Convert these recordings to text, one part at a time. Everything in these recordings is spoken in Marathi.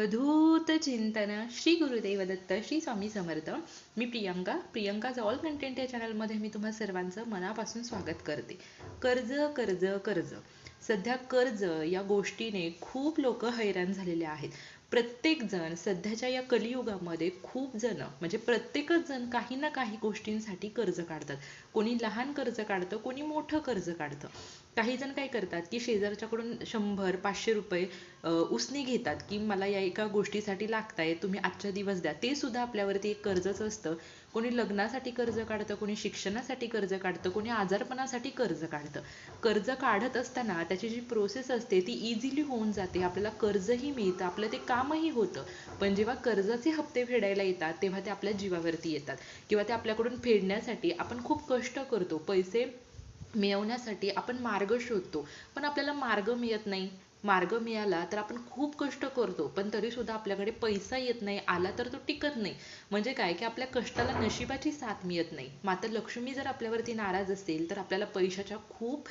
अवधूत चिंतन श्री गुरुदेव दत्त श्री स्वामी समर्थ. मी प्रियंका. प्रियंकाज ऑल कंटेंट या चॅनलमध्ये मी तुम्हा सर्वांचं मनापासून स्वागत करते. कर्ज कर्ज कर्ज. सध्या कर्ज या गोष्टीने खूप लोक हैराण झालेले आहेत. प्रत्येक जण सध्याच्या या कलियुगामध्ये खूप जण म्हणजे प्रत्येकच जण काही ना काही गोष्टींसाठी कर्ज काढतात. कोणी लहान कर्ज काढतं कोणी मोठं कर्ज काढतं. काही जण काय करतात की शेजारच्याकडून शंभर पाचशे रुपये उसने घेतात की मला या एका गोष्टीसाठी लागताय तुम्ही आजच्या दिवस द्या. ते सुद्धा आपल्यावरती एक कर्जच असतं. कोणी लग्नासाठी कर्ज काढतं कोणी शिक्षणासाठी कर्ज काढतं कोणी आजारपणासाठी कर्ज काढतं. कर्ज काढत असताना त्याची जी प्रोसेस असते ती इझिली होऊन जाते. आपल्याला कर्जही मिळतं आपलं ते कामही होतं. पण जेव्हा कर्जाचे हप्ते फेडायला येतात तेव्हा ते आपल्या जीवावरती येतात. किंवा ते आपल्याकडून फेडण्यासाठी आपण खूप कष्ट करतो. पैसे मिळवण्यासाठी आपण मार्ग शोधतो. पण आपल्याला मार्ग मिळत नाही. मार्ग मिळाला तर आपण खूप कष्ट करतो. पण तरी सुद्धा आपल्याकडे पैसा येत नाही आला तर तो टिकत नाही. म्हणजे काय? की आपल्या कष्टाला नशिबाची साथ मिळत नाही. मात्र लक्ष्मी जर आपल्यावरती नाराज असेल तर आपल्याला पैशाच्या खूप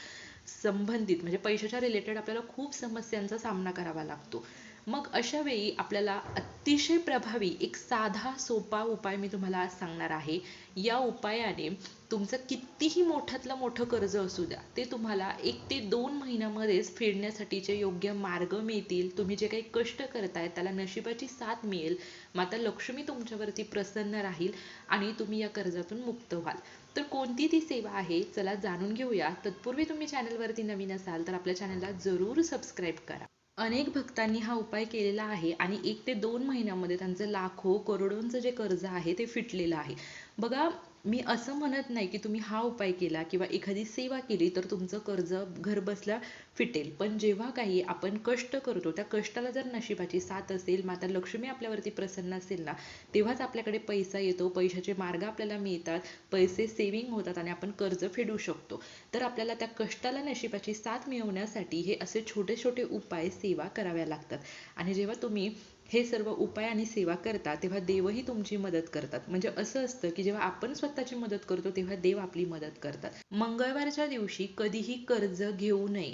संबंधित म्हणजे पैशाच्या रिलेटेड आपल्याला खूप समस्यांचा सामना करावा लागतो. मग अशा वेळी आपल्याला अतिशय प्रभावी एक साधा सोपा उपाय मी तुम्हाला आज सांगणार आहे. या उपायाने तुमचं कितीही मोठ्यातलं मोठं कर्ज असू द्या ते तुम्हाला एक ते दोन महिन्यामध्येच फेडण्यासाठीचे योग्य मार्ग मिळतील. तुम्ही जे काही कष्ट करताय त्याला नशिबाची साथ मिळेल. माता लक्ष्मी तुमच्यावरती प्रसन्न राहील आणि तुम्ही या कर्जातून मुक्त व्हाल. तर कोणती ती सेवा आहे चला जाणून घेऊया. तत्पूर्वी तुम्ही चॅनलवरती नवीन असाल तर आपल्या चॅनलला जरूर सबस्क्राईब करा. अनेक भक्तांनी हा उपाय केलेला आहे आणि एक ते दोन महिन्यामध्ये त्यांचं लाखो करोडोंचं जे कर्ज आहे ते फिटलेलं आहे. बघा मी असं म्हणत नाही की तुम्ही हा उपाय केला किंवा एखादी सेवा केली तर तुमचं कर्ज घर बसल्या फिटेल. पण जेव्हा काही आपण कष्ट करतो त्या कष्टाला जर नशिबाची साथ असेल माता लक्ष्मी आपल्यावरती प्रसन्न असेल ना तेव्हाच आपल्याकडे पैसा येतो पैशाचे मार्ग आपल्याला मिळतात पैसे सेविंग होतात आणि आपण कर्ज फेडू शकतो. तर आपल्याला त्या कष्टाला नशिबाची साथ मिळवण्यासाठी हे असे छोटे छोटे उपाय सेवा कराव्या लागतात. आणि जेव्हा तुम्ही हे सर्व उपाय आणि सेवा करता तेव्हा देवही तुमची मदत करतात. म्हणजे असं असतं की जेव्हा आपण स्वतःची मदत करतो तेव्हा देव आपली मदत करतात. मंगळवारच्या दिवशी कधीही कर्ज घेऊ नये.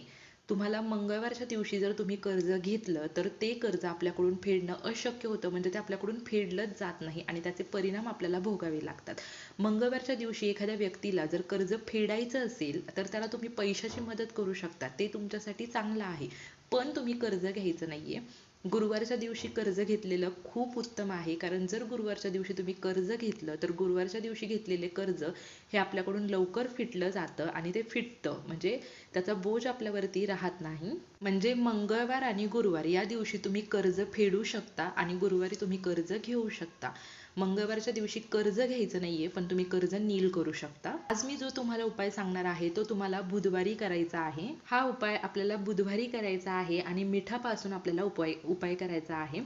तुम्हाला मंगळवारच्या दिवशी जर तुम्ही कर्ज घेतलं तर ते कर्ज आपल्याकडून फेडणं अशक्य होतं. म्हणजे ते आपल्याकडून फेडलंच जात नाही आणि त्याचे परिणाम आपल्याला भोगावे लागतात. मंगळवारच्या दिवशी एखाद्या व्यक्तीला जर कर्ज फेडायचं असेल तर त्याला तुम्ही पैशाची मदत करू शकता. ते तुमच्यासाठी चांगलं आहे. पण तुम्ही कर्ज घ्यायचं नाहीये. गुरुवारच्या दिवशी कर्ज घेतलेलं खूप उत्तम आहे. कारण जर गुरुवारच्या दिवशी तुम्ही कर्ज घेतलं तर गुरुवारच्या दिवशी घेतलेले कर्ज हे आपल्याकडून लवकर फिटलं जातं आणि ते फिटतं. म्हणजे त्याचा बोज आपल्यावरती राहत नाही. म्हणजे मंगळवार आणि गुरुवार या दिवशी तुम्ही कर्ज फेडू शकता आणि गुरुवारी तुम्ही कर्ज घेऊ शकता. मंगळवारच्या दिवशी कर्ज घ्यायचं नाहीये पण तुम्ही कर्ज नील करू शकता. आज मी जो तुम्हाला उपाय सांगणार आहे तो तुम्हाला बुधवारी करायचा आहे. हा उपाय आपल्याला बुधवारी करायचा आहे आणि मिठापासून आपल्याला उपाय उपाय करायचा आहे.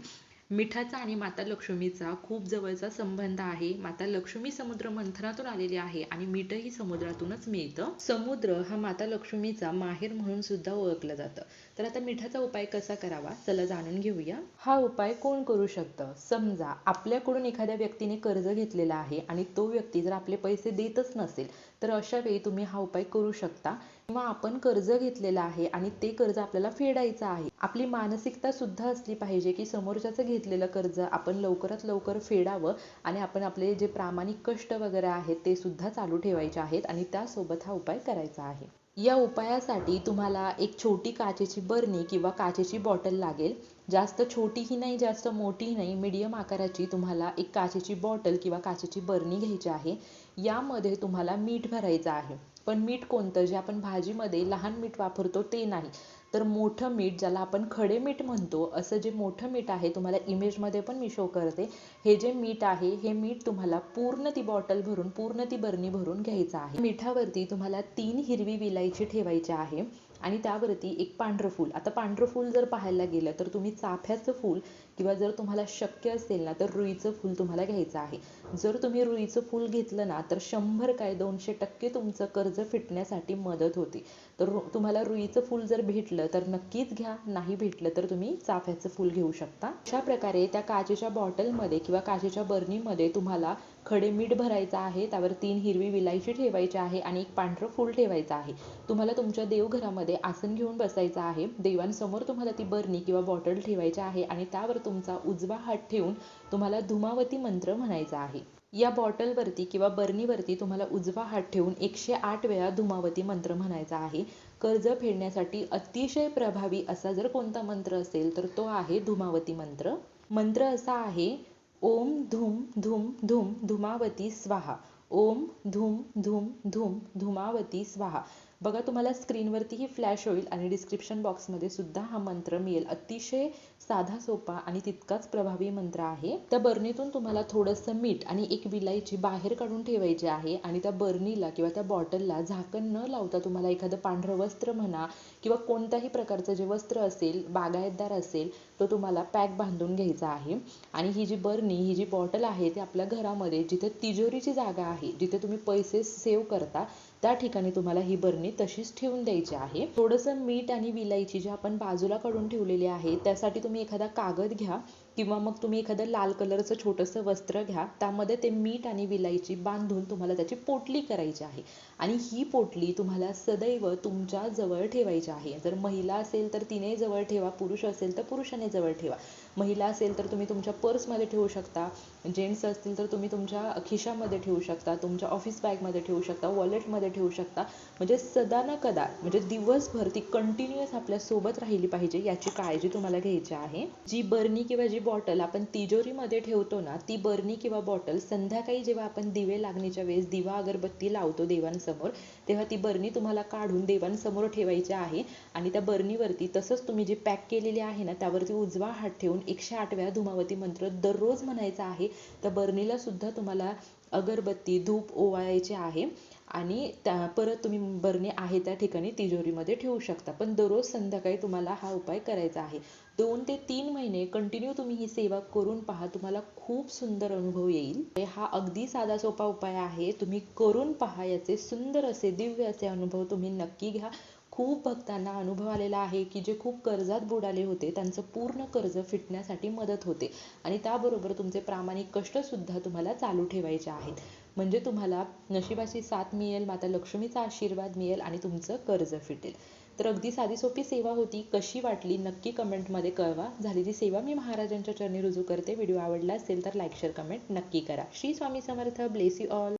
मिठाचा आणि माता लक्ष्मीचा खूप जवळचा संबंध आहे. माता लक्ष्मी समुद्र मंथनातून आलेली आहे आणि मीठही समुद्रातूनच मिळतं. समुद्र हा माता लक्ष्मीचा माहेर म्हणून सुद्धा ओळखलं जातं. तर आता मिठाचा उपाय कसा करावा? चला जाणून घेऊया. हा उपाय कोण करू शकतं? समजा आपल्याकडून एखाद्या व्यक्तीने कर्ज घेतलेला आहे आणि तो व्यक्ती जर आपले पैसे देतच नसेल तर अशा वेळी तुम्ही हा उपाय करू शकता. किंवा आपण कर्ज घेतलेलं आहे आणि ते कर्ज आपल्याला फेडायचं आहे आपली मानसिकता सुद्धा असली पाहिजे की समोरच्याचं घेतलेलं कर्ज आपण लवकरात लवकर फेडावं आणि आपण आपले जे प्रामाणिक कष्ट वगैरे आहेत ते सुद्धा चालू ठेवायचे आहेत आणि त्यासोबत हा उपाय करायचा आहे. या उपायासाठी तुम्हाला एक छोटी काचेची बरणी किंवा काचेची बॉटल लागेल. जास्त छोटीही नाही जास्त मोठीही नाही मीडियम आकाराची तुम्हाला एक काचेची बॉटल किंवा काचेची बरणी घ्यायची आहे. यामध्ये तुम्हाला मीठ भरायचं आहे. पण मीठ कोणतं? जे आपण भाजीमध्ये लहान मीठ वापरतो ते नाही. तर मोठं मीठ ज्याला आपण खडे मीठ म्हणतो असं जे मोठं मीठ आहे तुम्हाला इमेजमध्ये पण मी शो करते. हे जे मीठ आहे हे मीठ तुम्हाला पूर्ण ती बॉटल भरून पूर्ण ती बरणी भरून घ्यायचं आहे. मिठावरती तुम्हाला तीन हिरवी विलायची ठेवायची आहे. आणि त्यावरती एक पांढरं फूल. आता पांढरं फूल जर पाहायला गेलं तर तुम्ही चाफ्याचं फूल किंवा जर तुम्हाला शक्य असेल ना तर रुईचं फूल तुम्हाला घ्यायचं आहे. जर तुम्ही रुईचं फूल घेतलं ना तर शंभर काय दोनशे टक्के तुमचं कर्ज फिटण्यासाठी मदत होते. तर तुम्हाला रुईचं फूल जर भेटलं तर नक्कीच घ्या. नाही भेटलं तर तुम्ही चाफ्याचं फूल घेऊ शकता. अशा प्रकारे त्या काचेच्या बॉटलमध्ये किंवा काचेच्या बर्नीमध्ये तुम्हाला खडे मीठ भरायचं आहे त्यावर तीन हिरवी विलायची ठेवायची आहे आणि एक पांढरं फूल ठेवायचं आहे. तुम्हाला तुमच्या देवघरामध्ये आसन घेऊन बसायचं आहे. देवांसमोर तुम्हाला ती बर्नी किंवा बॉटल ठेवायची आहे आणि त्यावर तुमचा उजवा हात ठेवून तुम्हाला धुमावती मंत्र म्हणायचा आहे. या बॉटलवरती किंवा बर्नीवरती तुम्हाला उजवा हात ठेवून एकशे आठ वेळा धुमावती मंत्र म्हणायचा आहे. कर्ज फेडण्यासाठी अतिशय प्रभावी असा जर कोणता मंत्र असेल तर तो आहे धुमावती मंत्र. मंत्र असा आहे ओम धूम धूम धूम धुमावती स्वाहा. ओम धूम धूम धूम धुमावती स्वाहा. बघा तुम्हाला स्क्रीनवरतीही फ्लॅश होईल आणि डिस्क्रिप्शन बॉक्समध्ये सुद्धा हा मंत्र मिळेल. अतिशय साधा सोपा आणि तितकाच प्रभावी मंत्र आहे. त्या बर्नीतून तुम्हाला थोडंसं मीठ आणि एक विलायची बाहेर काढून ठेवायची आहे आणि त्या बर्नीला किंवा त्या बॉटलला झाकण न लावता तुम्हाला एखादं पांढरं वस्त्र म्हणा किंवा कोणत्याही प्रकारचं जे वस्त्र असेल बागायतदार असेल तो तुम्हाला पॅक बांधून घ्यायचा आहे. आणि ही जी बर्नी ही जी बॉटल आहे ती आपल्या घरामध्ये जिथे तिजोरीची जागा आहे जिथे तुम्ही पैसे सेव्ह करता त्या ठिकाणी तुम्हाला ही बरणी तशीच ठेवून द्यायची आहे. थोडंसं मीठ आणि विलायची जी आपण बाजूला काढून ठेवलेली आहे त्यासाठी तुम्ही एखादा कागद घ्या. किंवा मग तुम्ही एखादं लाल कलरचं छोटंसं वस्त्र घ्या त्यामध्ये ते मीठ आणि विलायची बांधून तुम्हाला त्याची पोटली करायची आहे. आणि ही पोटली तुम्हाला सदैव तुमच्या जवळ ठेवायची आहे. जर महिला असेल तर तिने जवळ ठेवा पुरुष असेल तर पुरुषाने जवळ ठेवा. महिला असेल तर तुम्ही तुमच्या पर्समध्ये ठेवू शकता जेंट्स असतील तर तुम्ही तुमच्या खिशामध्ये ठेवू शकता तुमच्या ऑफिस बॅगमध्ये ठेवू शकता वॉलेटमध्ये ठेवू शकता. म्हणजे सदा न कदा म्हणजे दिवसभर ती कंटिन्युअस आपल्यासोबत राहिली पाहिजे याची काळजी तुम्हाला घ्यायची आहे. जी बर्नी किंवा जी बॉटल आपण तिजोरीमध्ये ठेवतो ना ती बरणी किंवा बॉटल संध्याकाळी जेव्हा आपण दिवे लागणीच्या वेळेस दिवा अगरबत्ती लावतो देवांसमोर तेव्हा ती बरणी तुम्हाला काढून देवांसमोर ठेवायची आहे. आणि त्या बरणीवरती तसंच तुम्ही जी पॅक केलेली आहे ना त्यावरती उजवा हात ठेवून एकशे आठ वेळा धुमावती मंत्र दररोज म्हणायचा आहे. त्या बरणीला सुद्धा तुम्हाला अगरबत्ती धूप ओवाळायचे आहे. आणि त्या परत तुम्ही बरणी आहे त्या ठिकाणी तिजोरीमध्ये ठेवू शकता. पण दररोज संध्याकाळी तुम्हाला हा उपाय करायचा आहे. दोन ते तीन महिने कंटिन्यू तुम्ही ही सेवा करून पहा. तुम्हाला खूप सुंदर अनुभव येईल. म्हणजे हा अगदी साधा सोपा उपाय आहे. तुम्ही करून पहा याचे सुंदर असे दिव्य असे अनुभव तुम्ही नक्की घ्या. खूप भक्तांना अनुभव आलेला आहे की जे खूप कर्जात बुडाले होते त्यांचं पूर्ण कर्ज फिटण्यासाठी मदत होते. आणि त्याबरोबर तुमचे प्रामाणिक कष्ट सुद्धा तुम्हाला चालू ठेवायचे आहेत. म्हणजे तुम्हाला नशिबाची साथ मिळेल माता लक्ष्मीचा आशीर्वाद मिळेल आणि तुमचं कर्ज फिटेल. तर अगदी साधी सोपी सेवा होती. कशी वाटली? नक्की कमेंटमध्ये कळवा. झालेली सेवा मी महाराजांच्या चरणी रुजू करते. व्हिडिओ आवडला असेल तर लाईक शेअर कमेंट नक्की करा. Shri Swami Samarth. Bless you all.